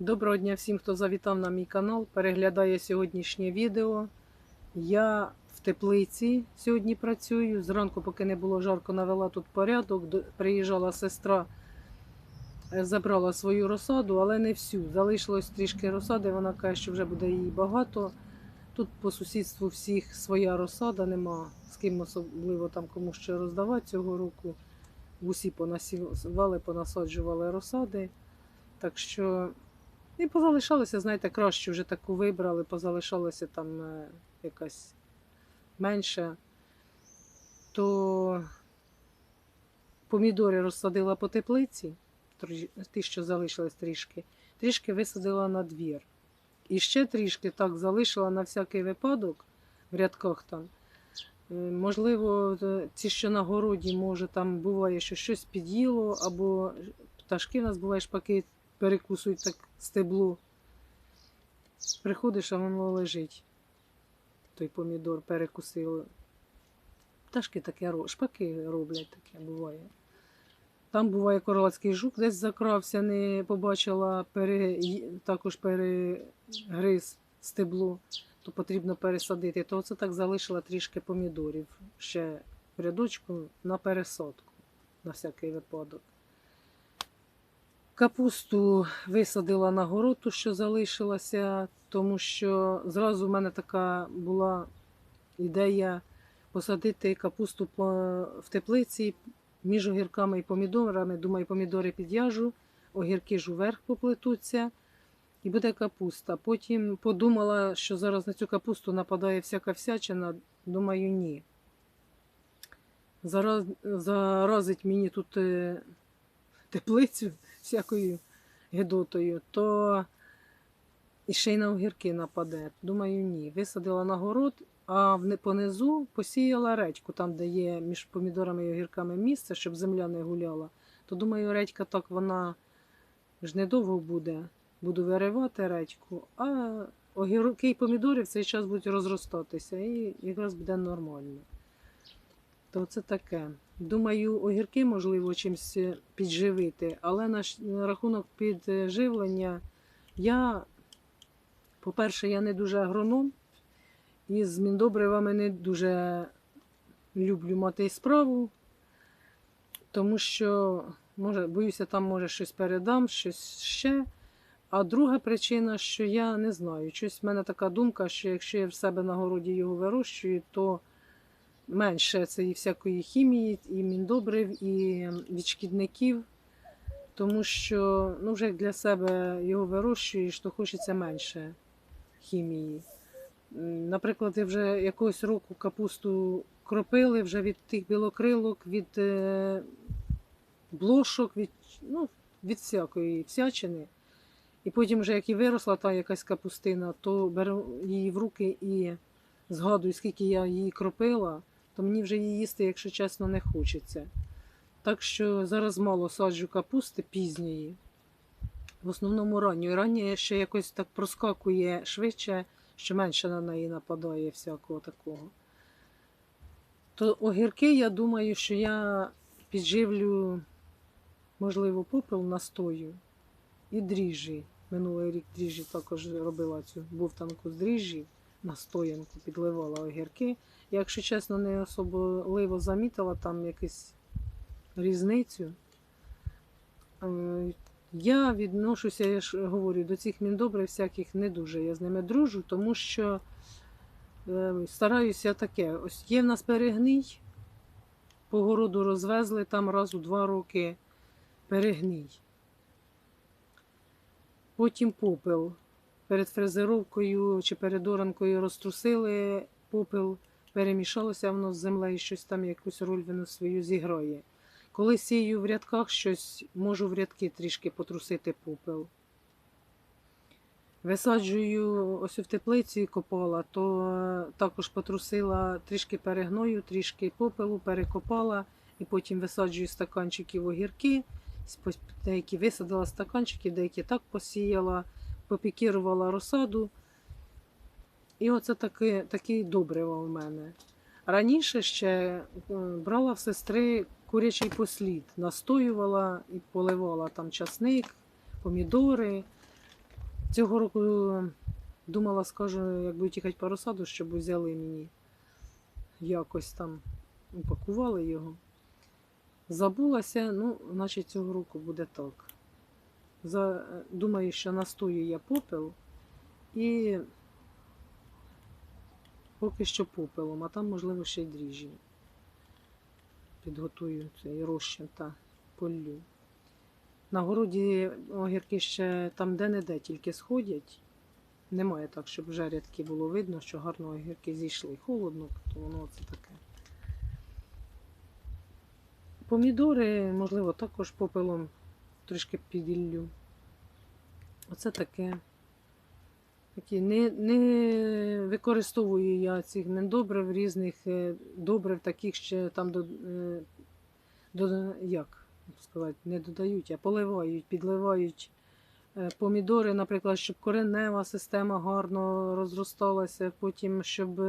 Доброго дня всім, хто завітав на мій канал, переглядає сьогоднішнє відео. Я в теплиці сьогодні працюю. Зранку, поки не було жарко, навела тут порядок. Приїжджала сестра, е, забрала свою розсаду, але не всю. Залишилось трішки розсади. Вона каже, що вже буде її багато. Тут по сусідству всіх своя розсада, нема з ким особливо там кому ще роздавати цього року. Усі понасівали, понасаджували розсади. Так що і позалишалося, знаєте, краще вже таку вибрали, позалишалося там е, якась менша. То помідори розсадила по теплиці, ті, що залишились трішки, трішки висадила на двір. І ще трішки так залишила на всякий випадок в рядках там. Е, Можливо, е, ці, що на городі, може, там буває, що щось під'їло, або пташки в нас буває шпаки перекусують так стебло. Приходиш, а воно лежить. Той помідор перекусили. Пташки таке шпаки роблять таке буває. Там буває королевський жук, десь закрався, не побачила, пере... також перегриз стебло, то потрібно пересадити. То оце так залишила трішки помідорів ще в рядочку на пересадку, на всякий випадок. Капусту висадила на город, ту, що залишилася, тому що зразу в мене така була ідея посадити капусту в теплиці між огірками і помідорами. Думаю, помідори під'яжу, огірки ж уверх поплетуться і буде капуста. Потім подумала, що зараз на цю капусту нападає всяка всячина. Думаю, ні. Зараз, заразить мені тут е, теплицю всякою гидотою, то і ще й на огірки нападе. Думаю, ні. Висадила на город, а понизу посіяла редьку, там, де є між помідорами і огірками місце, щоб земля не гуляла. То думаю, редька так вона ж недовго буде. Буду виривати редьку, а огірки і помідори в цей час будуть розростатися і якраз буде нормально. То це таке. Думаю, огірки можливо чимось е, підживити, але на, рахунок підживлення я, по-перше, я не дуже агроном, і з міндобривами не дуже люблю мати справу, тому що може, боюся, там може щось передам, щось ще. А друга причина, що я не знаю, щось в мене така думка, що якщо я в себе на городі його вирощую, то менше цієї всякої хімії, і міндобрив, і від шкідників. Тому що ну, вже як для себе його вирощуєш, то хочеться менше хімії. Наприклад, я вже якогось року капусту кропили вже від тих білокрилок, від е, блошок, від, ну, від всякої всячини. І потім, вже як і виросла та якась капустина, то беру її в руки і згадую, скільки я її кропила, то мені вже її їсти, якщо чесно, не хочеться. Так що зараз мало саджу капусти пізньої. В основному ранньої. Рання ще якось так проскакує швидше, що менше на неї нападає всякого такого. То огірки, я думаю, що я підживлю, можливо, попел настою і дріжджі. Минулий рік дріжджі також робила цю бовтанку з дріжджі, настоянку підливала огірки. Якщо чесно, не особливо замітила там якусь різницю. Е, Я відношуся, я ж говорю, до цих міндобрив всяких не дуже. Я з ними дружу, тому що е, стараюся таке. Ось є в нас перегній, по городу розвезли там раз у два роки перегній. Потім попел. Перед фрезеровкою чи перед оранкою розтрусили попел, перемішалося воно з землею, щось там якусь роль воно свою зіграє. Коли сію в рядках щось, можу в рядки трішки потрусити попел. Висаджую ось в теплиці копала, то е, також потрусила трішки перегною, трішки попелу, перекопала і потім висаджую стаканчиків огірки. Деякі висадила стаканчики, деякі так посіяла, попікірувала розсаду. І оце таке, такі добрива у мене. Раніше ще е, брала в сестри курячий послід, настоювала і поливала там часник, помідори. Цього року е, думала, скажу, як будуть їхати по розсаду, щоб взяли мені якось там упакували його. Забулася, ну, значить цього року буде так. За, е, думаю, що настою я попел і поки що попелом, а там, можливо, ще й дріжджі. Підготую цей розчин та полю. На городі огірки ще там де-не-де тільки сходять. Немає так, щоб вже рядки було видно, що гарно огірки зійшли. Холодно, то воно це таке. Помідори, можливо, також попелом трішки піділлю. Оце таке. Такі не, не використовую я цих мендобрив різних е, добрив, таких ще там до, е, до як сказати, не додають, а поливають, підливають е, помідори, наприклад, щоб коренева система гарно розросталася, потім щоб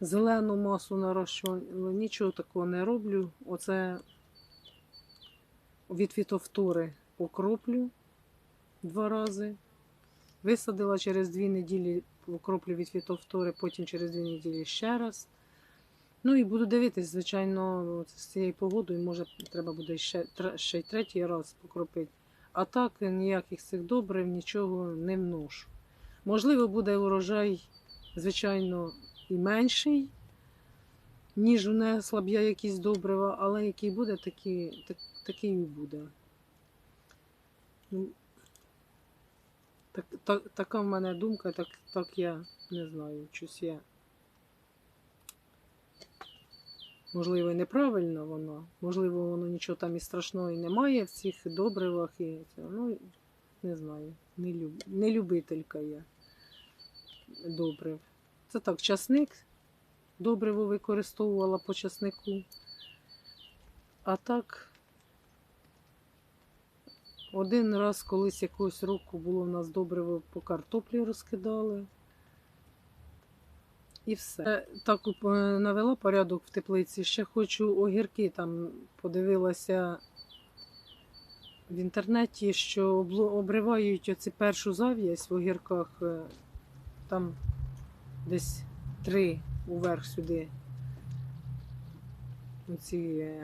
зелену масу нарощували. Нічого такого не роблю. Оце від фітофтори окроплю два рази. Висадила через дві неділі окроплю від фітофтори, потім через дві неділі ще раз. Ну і буду дивитись, звичайно, з цією погодою, може, треба буде ще, ще й третій раз покропити. А так ніяких цих добрив, нічого не вношу. Можливо, буде урожай, звичайно, і менший, ніж внесла б я якісь добрива, але який буде, такий, так, такий і буде. Так, так, така в мене думка, так, так я не знаю, щось я. Можливо, неправильно воно, можливо, воно нічого там і страшного і немає в цих добривах. І ну, не знаю, не, люб, не любителька я добрив. Це так, часник добриво використовувала по часнику. А так, один раз колись якогось року було в нас добриво по картоплі розкидали. І все. Е, Так е, навела порядок в теплиці. Ще хочу огірки там подивилася в інтернеті, що обривають оці першу зав'язь в огірках. е, Там десь три уверх сюди. Оці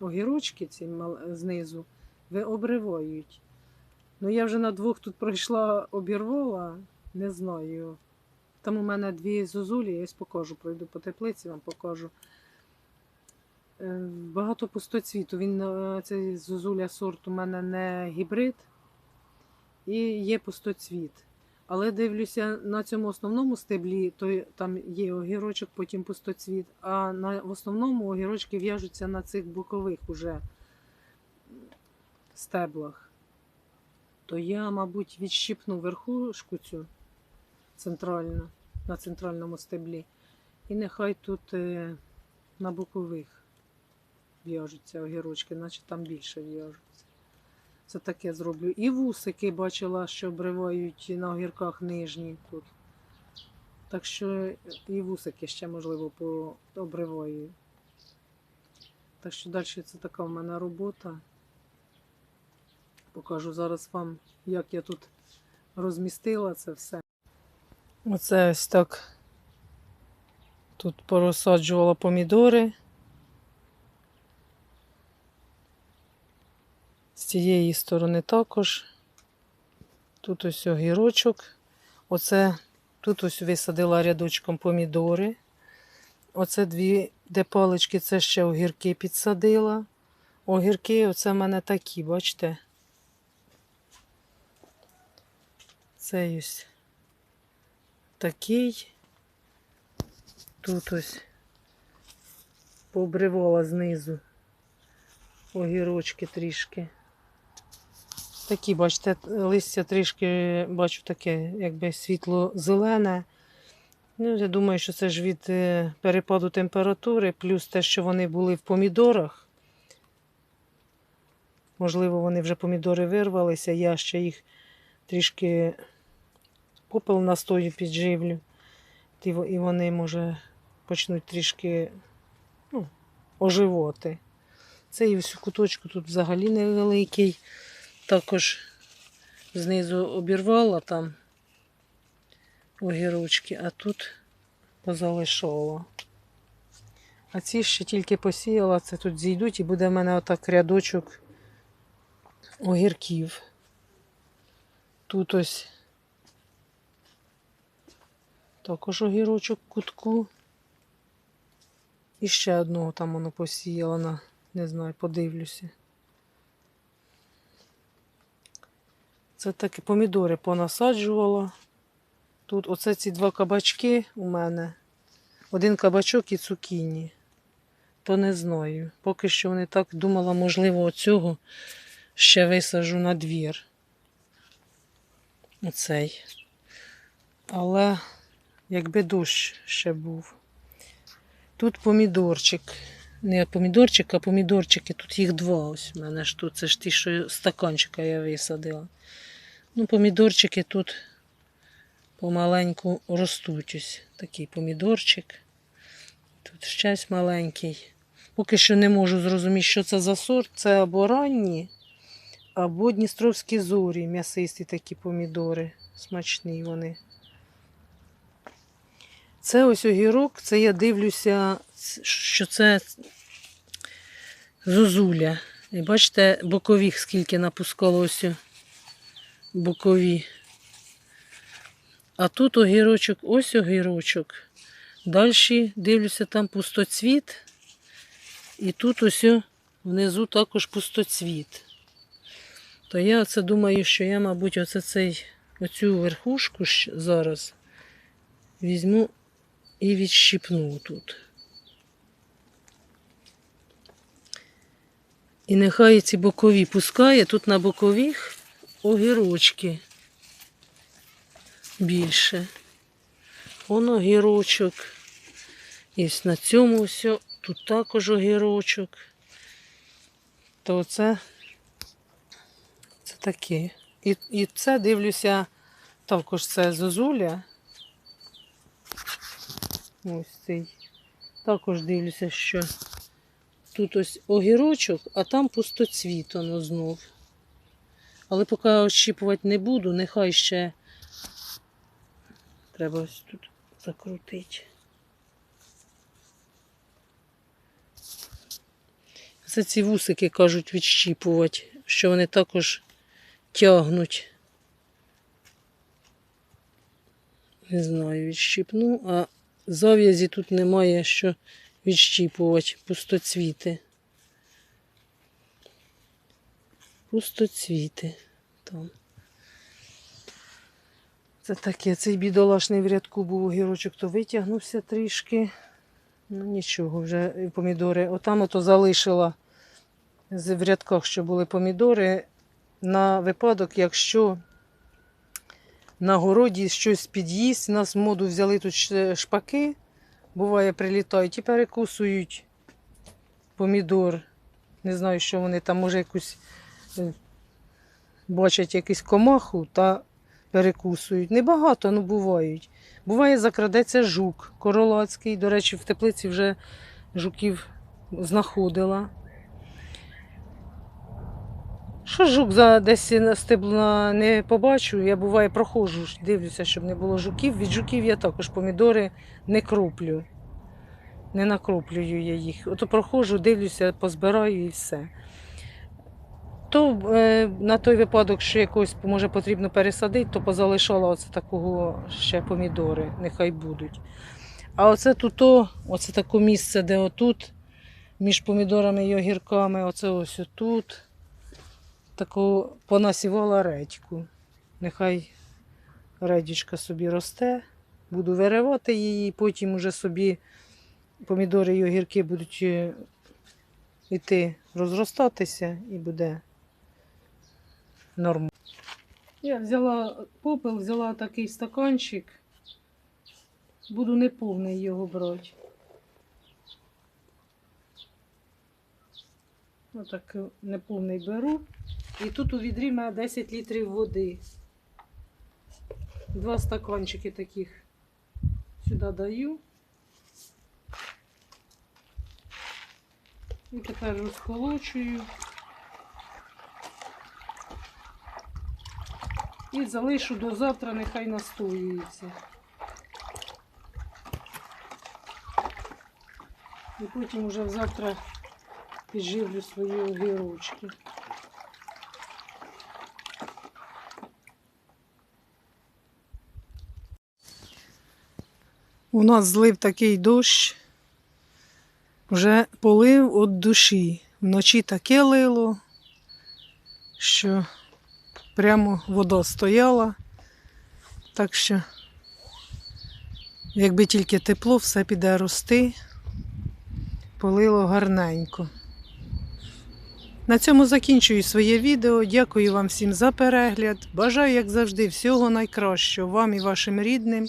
огірочки ці знизу ви обривають. Ну я вже на двох тут пройшла, обірвала, не знаю. Там у мене дві зозулі, я ось покажу, пройду по теплиці, вам покажу. Е, Багато пустоцвіту. Він е, цей зозуля сорт у мене не гібрид і є пустоцвіт. Але дивлюся, на цьому основному стеблі, то там є огірочок, потім пустоцвіт, а на, в основному огірочки в'яжуться на цих бокових уже стеблах. То я, мабуть, відщипну верхушку цю центральну, на центральному стеблі. І нехай тут е, на бокових в'яжуться огірочки, наче там більше в'яжуться. Це таке зроблю. І вусики бачила, що обривають на огірках нижні тут. Так що і вусики ще, можливо, пообриваю. Так що далі це така в мене робота. Покажу зараз вам, як я тут розмістила це все. Оце ось так. Тут порозсаджувала помідори. З цієї сторони також. Тут ось огірочок. Оце тут ось висадила рядочком помідори. Оце дві де палички, це ще огірки підсадила. Огірки, оце в мене такі, бачите? Це ось такий. Тут ось пообривала знизу огірочки трішки. Такі, бачите, листя трішки, бачу, таке, якби світло-зелене. Ну, я думаю, що це ж від е, перепаду температури, плюс те, що вони були в помідорах. Можливо, вони вже помідори вирвалися, я ще їх трішки попел настою підживлю. І вони, може, почнуть трішки ну, оживоти. Цей ось куточку тут взагалі невеликий. Також знизу обірвала там огірочки, а тут позалишала. А ці ще тільки посіяла, це тут зійдуть і буде в мене отак рядочок огірків. Тут ось також огірочок кутку. І ще одного там воно посіяла на, не знаю, подивлюся. Це такі помідори понасаджувала. Тут оце ці два кабачки у мене. Один кабачок і цукіні. То не знаю. Поки що вони так думала, можливо, оцього ще висаджу на двір. Оцей. Але якби дощ ще був. Тут помідорчик. Не помідорчик, а помідорчики. Тут їх два. Ось у мене ж тут. Це ж ті, що стаканчика я висадила. Ну, помідорчики тут помаленьку ростуть. Ось такий помідорчик. Тут щось маленький. Поки що не можу зрозуміти, що це за сорт. Це або ранні, або Дністровські зорі, м'ясисті такі помідори. Смачні вони. Це ось огірок, це я дивлюся, що це зозуля. І бачите, бокових скільки напускало бокові. А тут огірочок, ось огірочок. Далі дивлюся, там пустоцвіт. І тут ось внизу також пустоцвіт. То я оце думаю, що я, мабуть, оце цей, оцю верхушку зараз візьму і відщипну тут. І нехай ці бокові пускає, тут на бокових огірочки більше. Он огірочок. І на цьому все, тут також огірочок. То це, це таке. І, і це дивлюся, також це зозуля. Ось цей. Також дивлюся, що тут ось огірочок, а там пустоцвіт воно знов. Але поки ощіпувати не буду, нехай ще треба ось тут закрутити. Це ці вусики кажуть відщіпувати, що вони також тягнуть. Не знаю, відщіпну, а зав'язі тут немає що відщіпувати. Пустоцвіти. Пустоцвіти. Це таке, цей бідолашний в рядку був огірочок, то витягнувся трішки. Ну нічого, вже помідори. Отам ото залишила в рядках, що були помідори, на випадок, якщо на городі щось під'їсть. Нас моду взяли тут шпаки, буває, прилітають і перекусують помідор. Не знаю, що вони там, може, якусь е, бачать якусь комаху та перекусують. Небагато, ну бувають. Буває, закрадеться жук королацький. До речі, в теплиці вже жуків знаходила. Що жук за десь на стебла не побачу, я буває проходжу, дивлюся, щоб не було жуків. Від жуків я також помідори не кроплю. Не накроплюю я їх. Ото проходжу, дивлюся, позбираю і все. То е, на той випадок, що якось може потрібно пересадити, то позалишала оце такого ще помідори, нехай будуть. А оце тут, оце таке місце, де отут, між помідорами і огірками, оце ось отут таку понасівала редьку. Нехай редючка собі росте. Буду виривати її, потім уже собі помідори і огірки будуть е, йти розростатися і буде норм. Я взяла попел, взяла такий стаканчик. Буду неповний його брати. Отак неповний беру. І тут у відрі в 10 літрів води. Два стаканчики таких сюди даю. І тепер розколочую. І залишу до завтра, нехай настоюється. І потім уже завтра підживлю свої огірочки. У нас злив такий дощ, вже полив від душі. Вночі таке лило, що прямо вода стояла. Так що, якби тільки тепло, все піде рости, полило гарненько. На цьому закінчую своє відео. Дякую вам всім за перегляд. Бажаю, як завжди, всього найкращого вам і вашим рідним.